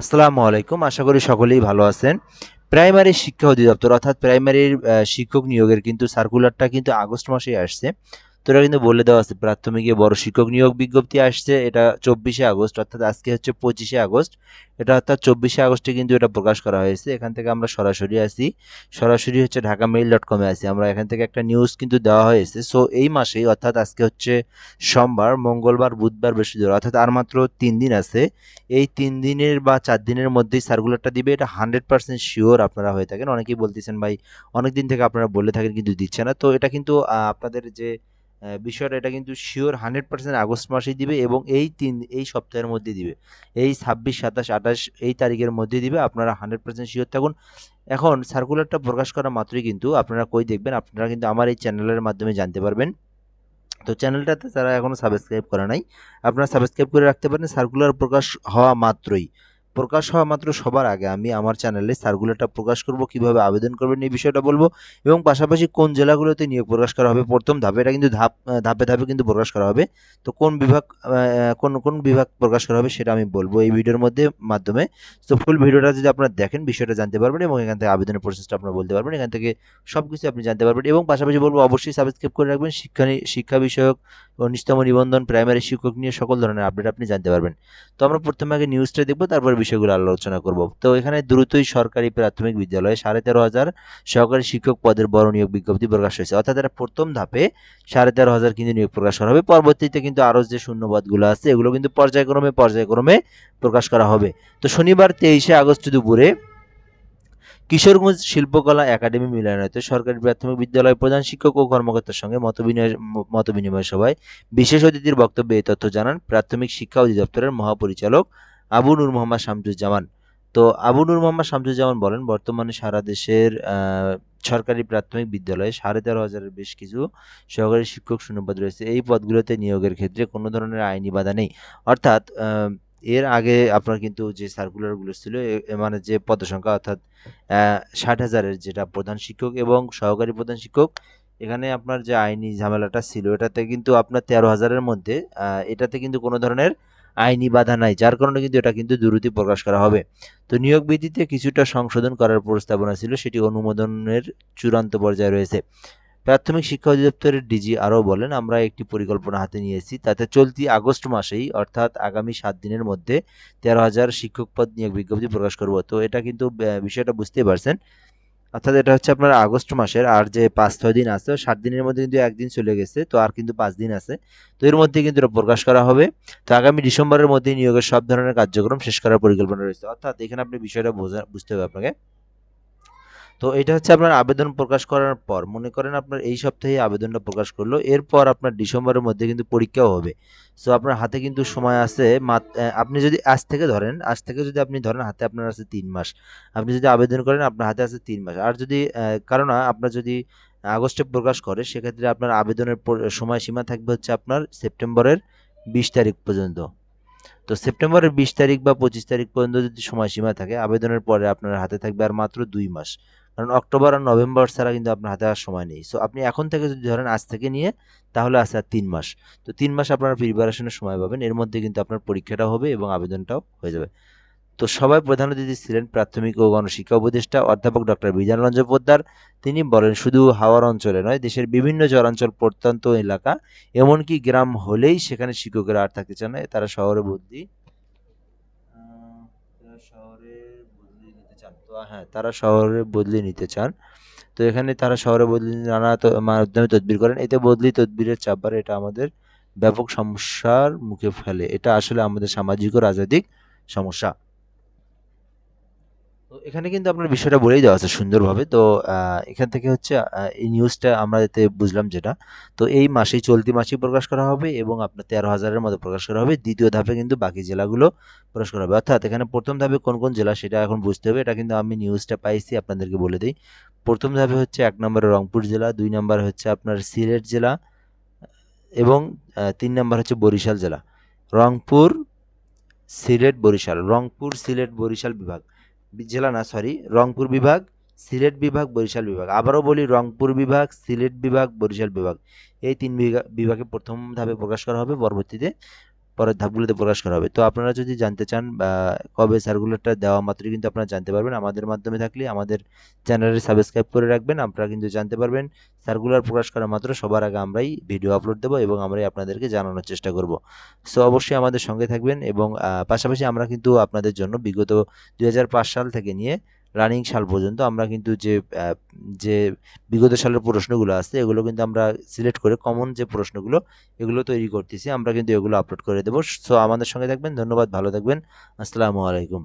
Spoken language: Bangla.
আসসালামু আলাইকুম। আশা করি সকলেই ভালো আছেন। প্রাইমারি শিক্ষা অধিদপ্তর, অর্থাৎ প্রাইমারির শিক্ষক নিয়োগের কিন্তু সার্কুলারটা কিন্তু আগস্ট মাসেই আসছে। তো এটা কিন্তু বলে দেওয়া আছে, প্রাথমিকে বড় শিক্ষক নিয়োগ বিজ্ঞপ্তি আসছে, এটা চব্বিশে আগস্ট, অর্থাৎ আজকে হচ্ছে পঁচিশে আগস্ট। এটা অর্থাৎ চব্বিশে আগস্টে কিন্তু এটা প্রকাশ করা হয়েছে। এখান থেকে আমরা সরাসরি আসি। সরাসরি হচ্ছে ঢাকা মেইল ডট কমে আসি। আমরা এখান থেকে একটা নিউজ কিন্তু দেওয়া হয়েছে। সো এই মাসেই অর্থাৎ আজকে হচ্ছে সোমবার, মঙ্গলবার, বুধবার, বৃহস্পতিবার, অর্থাৎ আর মাত্র তিন দিন আছে। এই তিন দিনের বা চার দিনের মধ্যেই সার্কুলারটা দিবে। এটা হান্ড্রেড পার্সেন্ট শিওর আপনারা হয়ে থাকেন। অনেকেই বলতেছেন, ভাই অনেক দিন থেকে আপনারা বলে থাকেন কিন্তু দিচ্ছে না। তো এটা কিন্তু আপনাদের যে বিষয়টা এটা কিন্তু শিওর হান্ড্রেড পার্সেন্ট আগস্ট মাসেই দিবে এবং এই তিন, এই সপ্তাহের মধ্যে দিবে। এই ছাব্বিশ, সাতাশ, আঠাশ এই তারিখের মধ্যে দিবে, আপনারা হান্ড্রেড পার্সেন্ট শিওর থাকুন। এখন সার্কুলারটা প্রকাশ করা মাত্রই কিন্তু আপনারা কই দেখবেন, আপনারা কিন্তু আমার এই চ্যানেলের মাধ্যমে জানতে পারবেন। তো চ্যানেলটাতে যারা এখনও সাবস্ক্রাইব করে নাই। আপনারা সাবস্ক্রাইব করে রাখতে পারেন সার্কুলার প্রকাশ হওয়া মাত্রই। প্রকাশ হওয়া মাত্র সবার আগে। আমি আমার চ্যানেলে সার্কুলারটা প্রকাশ করব, কীভাবে আবেদন করবেন এই বিষয়টা বলব এবং পাশাপাশি কোন জেলাগুলোতে নিয়োগ প্রকাশ করা হবে, প্রথম ধাপে এটা কিন্তু ধাপ ধাপে ধাপে কিন্তু প্রকাশ করা হবে। তো কোন বিভাগ কোন কোন বিভাগ প্রকাশ করা হবে সেটা আমি বলব এই ভিডিওর মধ্যে, মাধ্যমে। তো ফুল ভিডিওটা যদি আপনারা দেখেন, বিষয়টা জানতে পারবেন এবং এখান থেকে আবেদনের প্রসেসটা আপনারা বলতে পারবেন। এখান থেকে সব কিছু আপনি জানতে পারবেন এবং পাশাপাশি বলব, অবশ্যই সাবস্ক্রাইব করে রাখবেন। শিক্ষা শিক্ষা বিষয়ক উনিশতম নিবন্ধন প্রাইমারি শিক্ষক নিয়ে সকল ধরনের আপডেট আপনি জানতে পারবেন। তো আমরা প্রথমে আগে নিউজটা দেখব, তারপর বিষয়গুলো আলোচনা করব। তো এখানে দ্রুতই সরকারি প্রাথমিক বিদ্যালয়ে সাড়ে তেরো হাজার সহকারী শিক্ষক পদের বড় নিয়োগ বিজ্ঞপ্তি প্রকাশ হয়েছে। অর্থাৎ এটা প্রথম ধাপে সাড়ে তেরো হাজার কিন্তু নিয়োগ প্রকাশ করা হবে। পরবর্তীতে কিন্তু আরও যে শূন্যপদগুলো আছে, এগুলো কিন্তু পর্যায়ক্রমে পর্যায়ক্রমে প্রকাশ করা হবে। তো শনিবার তেইশে আগস্ট দুপুরে কিশোরগঞ্জ শিল্পকলা একাডেমি মিলনায়তে সরকারি প্রাথমিক বিদ্যালয় প্রধান শিক্ষক ও কর্মকর্তার সঙ্গে মতবিনিময় মতবিনিময় সভায় বিশেষ অতিথির বক্তব্যে এই তথ্য জানান প্রাথমিক শিক্ষা অধিদপ্তরের মহাপরিচালক আবু নূর মোহাম্মদ শামসুজ্জামান। তো আবু নূর মোহাম্মদ শামসুজ্জামান বলেন, বর্তমানে সারা দেশের সরকারি প্রাথমিক বিদ্যালয়ে সাড়ে তেরো হাজারের বেশ কিছু সহকারী শিক্ষক শূন্যপদ রয়েছে। এই পদগুলোতে নিয়োগের ক্ষেত্রে কোনো ধরনের আইনি বাধা নেই। অর্থাৎ এর আগে আপনার কিন্তু যে সার্কুলারগুলো ছিল মানে যে পদসংখ্যা অর্থাৎ ষাট হাজারের যেটা প্রধান শিক্ষক এবং সহকারী প্রধান শিক্ষক, এখানে আপনার যে আইনি ঝামেলাটা ছিল, এটাতে কিন্তু আপনার তেরো হাজারের মধ্যে এটাতে কিন্তু কোনো ধরনের আইনি বাধা নাই, যার কারণে কিন্তু এটা কিন্তু দ্রুতই প্রকাশ করা হবে। তো নিয়োগ বিধিতে কিছুটা সংশোধন করার প্রস্তাবনা ছিল, সেটি অনুমোদনের চূড়ান্ত পর্যায়ে রয়েছে। প্রাথমিক শিক্ষা অধিদপ্তরের ডিজি আরও বলেন, আমরা একটি পরিকল্পনা হাতে নিয়েছি, তাতে চলতি আগস্ট মাসেই, অর্থাৎ আগামী সাত দিনের মধ্যে তেরো হাজার শিক্ষক পদ নিয়োগ বিজ্ঞপ্তি প্রকাশ করব। তো এটা কিন্তু বিষয়টা বুঝতেই পারছেন। অর্থাৎ এটা হচ্ছে আপনার আগস্ট মাসের, আর যে পাঁচ, ছয় দিন আছে, সাত দিনের মধ্যে কিন্তু একদিন চলে গেছে, তো আর কিন্তু পাঁচ দিন আছে। তো এর মধ্যে কিন্তু এটা প্রকাশ করা হবে। তো আগামী ডিসেম্বরের মধ্যে নিয়োগের সব ধরনের কার্যক্রম শেষ করার পরিকল্পনা রয়েছে। অর্থাৎ এখানে আপনি বিষয়টা বোঝা, বুঝতে হবে আপনাকে। তো এটা হচ্ছে আপনার আবেদন প্রকাশ করার পর, মনে করেন আপনার এই সপ্তাহে আবেদনটা প্রকাশ করল, এরপর আপনার ডিসেম্বরের মধ্যে কিন্তু পরীক্ষাও হবে। সো আপনার হাতে কিন্তু সময় আছে আপনি যদি আজ থেকে ধরেন, আজ থেকে যদি আপনি ধরেন হাতে আপনার আছে তিন মাস। আপনি যদি আবেদন করেন, আপনার হাতে আছে তিন মাস। আর যদি কারণ আপনার যদি আগস্টে প্রকাশ করে, সেক্ষেত্রে আপনার আবেদনের সময়সীমা থাকবে হচ্ছে আপনার সেপ্টেম্বরের বিশ তারিখ পর্যন্ত। তো সেপ্টেম্বরের বিশ তারিখ বা পঁচিশ তারিখ পর্যন্ত যদি সময়সীমা থাকে, আবেদনের পরে আপনার হাতে থাকবে আর মাত্র দুই মাস। কারণ অক্টোবর আর নভেম্বর ছাড়া কিন্তু আপনার হাতে আর সময় নেই। সো আপনি এখন থেকে যদি ধরেন আজ থেকে নিয়ে, তাহলে আছে আর তিন মাস। তো তিন মাস আপনার প্রিপারেশনের সময় পাবেন। এর মধ্যে কিন্তু আপনার পরীক্ষাটাও হবে এবং আবেদনটাও হয়ে যাবে। তো সবাই প্রধান অতিথি ছিলেন প্রাথমিক ও গণশিক্ষা উপদেষ্টা অধ্যাপক ডক্টর বিধান রঞ্জন পোদ্দার। তিনি বলেন, শুধু হাওয়ার অঞ্চলে নয়, দেশের বিভিন্ন চরাঞ্চল, প্রত্যন্ত এলাকা, এমনকি গ্রাম হলেই সেখানে শিক্ষকেরা আর থাকতে চান না। তারা শহরে বুদ্ধি শহরে বদলি নিতে চান। তো হ্যাঁ তারা শহরে বদলি নিতে চান। তো, এখানে তারা শহরে বদলি নানা মাধ্যমে তদবির করেন। এতে বদলি তদবিরের চাপ বাড়ে এটা আমাদের ব্যাপক সমস্যার মুখে ফেলে। এটা আসলে আমাদের সামাজিক ও রাজনৈতিক সমস্যা। তো এখানে কিন্তু আপনার বিষয়টা বলেই দেওয়া আছে সুন্দরভাবে। তো এখান থেকে হচ্ছে এই নিউজটা আমরা এতে বুঝলাম যেটা, তো এই মাসেই চলতি মাসেই প্রকাশ করা হবে এবং আপনার তেরো হাজারের মতো প্রকাশ করা হবে। দ্বিতীয় ধাপে কিন্তু বাকি জেলাগুলো প্রকাশ করা হবে। অর্থাৎ এখানে প্রথম ধাপে কোন কোন জেলা সেটা এখন বুঝতে হবে। এটা কিন্তু আমি নিউজটা পাইছি, আপনাদেরকে বলে দিই। প্রথম ধাপে হচ্ছে এক নম্বরে রংপুর জেলা, দুই নম্বর হচ্ছে আপনার সিলেট জেলা এবং তিন নম্বর হচ্ছে বরিশাল জেলা। রংপুর, সিলেট, বরিশাল। রংপুর, সিলেট, বরিশাল বিভাগ। জেলা না সরি রংপুর বিভাগ, সিলেট বিভাগ, বরিশাল বিভাগ। আবারও বলি, রংপুর বিভাগ, সিলেট বিভাগ, বরিশাল বিভাগ। এই তিন বিভাগে প্রথম ধাপে প্রকাশ করা হবে, পরবর্তীতে পরের ধাপগুলোতে প্রকাশ করা হবে। তো আপনারা যদি জানতে চান কবে সার্কুলারটা দেওয়া মাত্রই কিন্তু আপনারা জানতে পারবেন। আমাদের মাধ্যমে থাকলে আমাদের চ্যানেলে সাবস্ক্রাইব করে রাখবেন। আপনারা কিন্তু জানতে পারবেন, সার্কুলার প্রকাশ করা মাত্র সবার আগে আমরাই ভিডিও আপলোড দেবো এবং আমরাই আপনাদেরকে জানানোর চেষ্টা করব। সো অবশ্যই আমাদের সঙ্গে থাকবেন এবং পাশাপাশি আমরা কিন্তু আপনাদের জন্য বিগত দুই হাজার পাঁচ সাল থেকে নিয়ে রানিং সাল পর্যন্ত আমরা কিন্তু যে যে বিগত সালের প্রশ্নগুলো আছে এগুলো কিন্তু আমরা সিলেক্ট করে কমন যে প্রশ্নগুলো, এগুলো তৈরি করতেছি, আমরা কিন্তু এগুলো আপলোড করে দেবো। সো আমাদের সঙ্গে থাকবেন, ধন্যবাদ, ভালো থাকবেন। আসসালামু আলাইকুম।